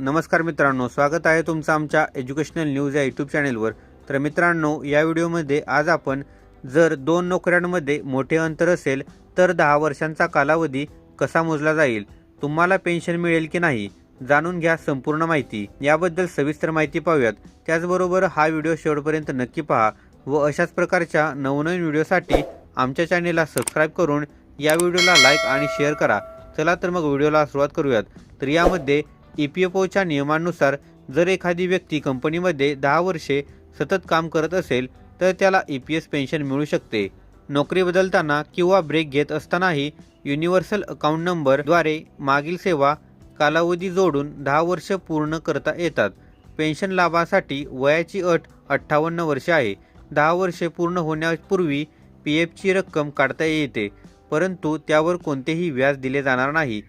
नमस्कार मित्रांनो स्वागत आहे तुमचं आमच्या एज्युकेशनल न्यूज या यूट्यूब चॅनेलवर तर मित्रांनो या व्हिडिओमध्ये आज आपण जर दोन नोकऱ्यांमध्ये मोठे अंतर असेल तर दहा वर्षांचा कालावधी कसा मोजला जाईल? तुम्हाला पेन्शन मिळेल की नाही? जाणून घ्या संपूर्ण माहिती. याबद्दल सविस्तर माहिती पाहूयात. त्याचबरोबर हा व्हिडिओ शेवटपर्यंत नक्की पहा व अशाच प्रकारच्या नवनवीन व्हिडिओसाठी आमच्या चॅनेलला सबस्क्राईब करून या व्हिडिओला लाईक आणि शेअर करा. चला तर मग व्हिडिओला सुरुवात करूयात. तर यामध्ये ई पी एफ ओच्या नियमानुसार जर एखादी व्यक्ती कंपनीमध्ये दहा वर्षे सतत काम करत असेल तर त्याला ई पी एस पेन्शन मिळू शकते. नोकरी बदलताना किंवा ब्रेक घेत असतानाही युनिव्हर्सल अकाउंट नंबरद्वारे मागील सेवा कालावधी जोडून दहा वर्ष पूर्ण करता येतात. पेन्शन लाभासाठी वयाची अट अठ्ठावन्न वर्षे आहे. दहा वर्षे पूर्ण होण्यापूर्वी पी एफची रक्कम काढता येते परंतु त्यावर कोणतेही व्याज दिले जाणार नाही.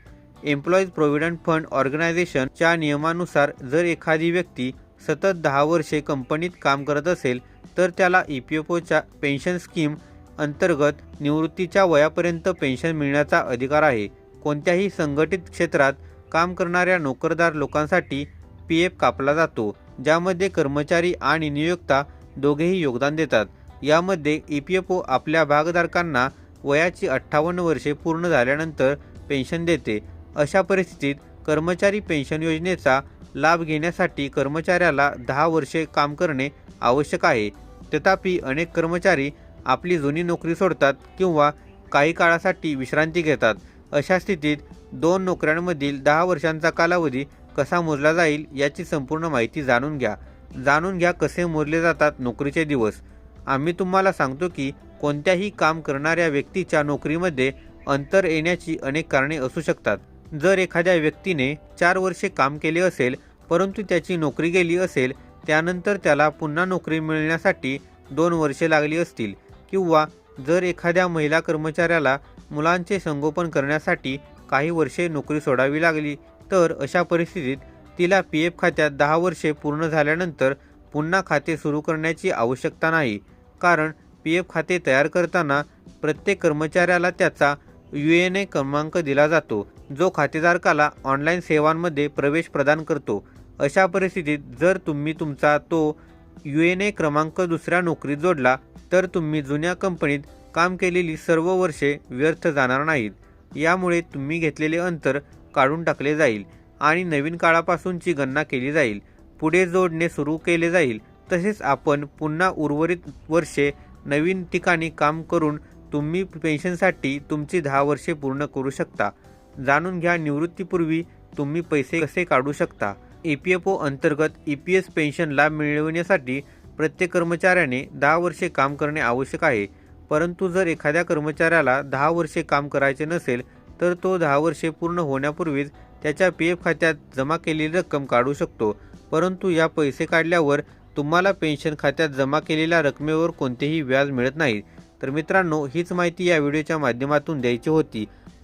एम्प्लॉईज प्रोव्हिडंट फंड ऑर्गनायझेशनच्या नियमानुसार जर एखादी व्यक्ती सतत दहा वर्षे कंपनीत काम करत असेल तर त्याला ई पी एफ ओच्या पेन्शन स्कीम अंतर्गत निवृत्तीच्या वयापर्यंत पेन्शन मिळण्याचा अधिकार आहे. कोणत्याही संघटित क्षेत्रात काम करणाऱ्या नोकरदार लोकांसाठी पी एफ कापला जातो ज्यामध्ये कर्मचारी आणि नियोक्ता दोघेही योगदान देतात. यामध्ये ई पी एफ ओ आपल्या भागधारकांना वयाची अठ्ठावन्न वर्षे पूर्ण झाल्यानंतर पेन्शन देते. अशा परिस्थितीत कर्मचारी पेन्शन योजनेचा लाभ घेण्यासाठी कर्मचाऱ्याला दहा वर्षे काम करणे आवश्यक आहे. तथापि अनेक कर्मचारी आपली जुनी नोकरी सोडतात किंवा काही काळासाठी विश्रांती घेतात. अशा स्थितीत दोन नोकऱ्यांमधील दहा वर्षांचा कालावधी कसा मोजला जाईल याची संपूर्ण माहिती जाणून घ्या. जाणून घ्या कसे मोजले जातात नोकरीचे दिवस. आम्ही तुम्हाला सांगतो की कोणत्याही काम करणाऱ्या व्यक्तीच्या नोकरीमध्ये अंतर येण्याची अनेक कारणे असू शकतात. जर एखाद्या व्यक्तीने चार वर्षे काम केले असेल परंतु त्याची नोकरी गेली असेल त्यानंतर त्याला पुन्हा नोकरी मिळण्यासाठी दोन वर्षे लागली असतील किंवा जर एखाद्या महिला कर्मचाऱ्याला मुलांचे संगोपन करण्यासाठी काही वर्षे नोकरी सोडावी लागली तर अशा परिस्थितीत तिला पी एफ खात्यात दहा वर्षे पूर्ण झाल्यानंतर पुन्हा खाते सुरू करण्याची आवश्यकता नाही. कारण पी एफ खाते तयार करताना प्रत्येक कर्मचाऱ्याला त्याचा यू एन ए क्रमांक दिला जातो. जो खातेधारकाला ऑनलाईन सेवांमध्ये प्रवेश प्रदान करतो अशा परिस्थितीत जर तुम्ही तुमचा तो यू एन ए क्रमांक दुसऱ्या नोकरीत जोडला तर तुम्ही जुन्या कंपनीत काम केलेली सर्व वर्षे व्यर्थ जाणार नाहीत. यामुळे तुम्ही घेतलेले अंतर काढून टाकले जाईल आणि नवीन काळापासूनची गणना केली जाईल. पुढे जोडणे सुरू केले जाईल. तसेच आपण पुन्हा उर्वरित वर्षे नवीन ठिकाणी काम करून तुम्ही पेन्शनसाठी तुमची दहा वर्षे पूर्ण करू शकता. जाणून घ्या निवृत्तीपूर्वी तुम्ही पैसे कसे काढू शकता. ई पी एफ ओ अंतर्गत ई पी एस पेन्शन लाभ मिळविण्यासाठी प्रत्येक कर्मचाऱ्याने दहा वर्षे काम करणे आवश्यक आहे. परंतु जर एखाद्या कर्मचाऱ्याला दहा वर्षे काम करायचे नसेल तर तो दहा वर्षे पूर्ण होण्यापूर्वीच त्याच्या पी एफ खात्यात जमा केलेली रक्कम काढू शकतो. परंतु या पैसे काढल्यावर तुम्हाला पेन्शन खात्यात जमा केलेल्या रकमेवर कोणतेही व्याज मिळत नाही. तर मित्रांनो हीच माहिती या व्हिडिओच्या माध्यमातून द्यायची होती.